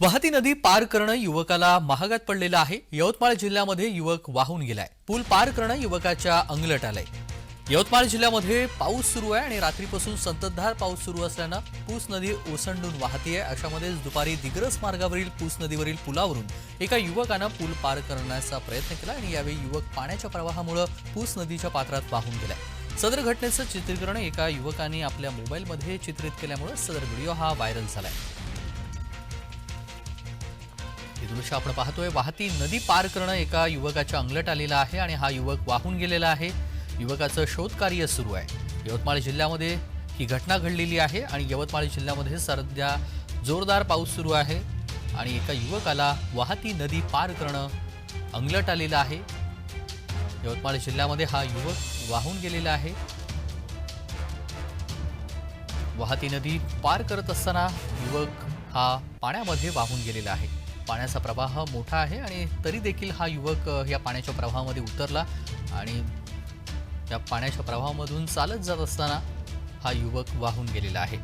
वाहती नदी पार करणं युवकाला महागात पडलेलं आहे. यवतमाळ जिल्ह्यामध्ये युवक वाहून गेलाय. पूल पार करणं युवकाच्या अंगलट आलंय. यवतमाळ जिल्ह्यामध्ये पाऊस सुरू आहे आणि रात्रीपासून संततधार पाऊस सुरू असल्यानं पूस नदी ओसंडून वाहतीये. अशामध्येच दुपारी दिग्रस मार्गावरील पूस नदीवरील पुलावरून एका युवकानं पूल पार करण्याचा प्रयत्न केला आणि यावेळी युवक पाण्याच्या प्रवाहामुळे पूस नदीच्या पात्रात वाहून गेलाय. सदर घटनेचं चित्रीकरण एका युवकाने आपल्या मोबाईलमध्ये चित्रित केल्यामुळे सदर व्हिडिओ हा व्हायरल झालाय. हे दृश्य आपण पाहतोय. वाहती नदी पार करणं एका युवकाच्या अंगलट आलेलं आहे आणि हा युवक वाहून गेलेला आहे. युवकाचं शोधकार्य सुरू आहे. यवतमाळ जिल्ह्यामध्ये ही घटना घडलेली आहे आणि यवतमाळ जिल्ह्यामध्ये सध्या जोरदार पाऊस सुरू आहे आणि एका युवकाला वाहती नदी पार करणं अंगलट आलेलं आहे. यवतमाळ जिल्ह्यामध्ये हा युवक वाहून गेलेला आहे. वाहती नदी पार करत असताना युवक हा पाण्यामध्ये वाहून गेलेला आहे. पाण्याचा प्रवाह मोठा आहे आणि तरी देखील हा युवक या पाण्याच्या प्रवाहामध्ये उतरला आणि या पाण्याच्या प्रवाहामधून चालत जात असताना हा युवक वाहून गेलेला आहे.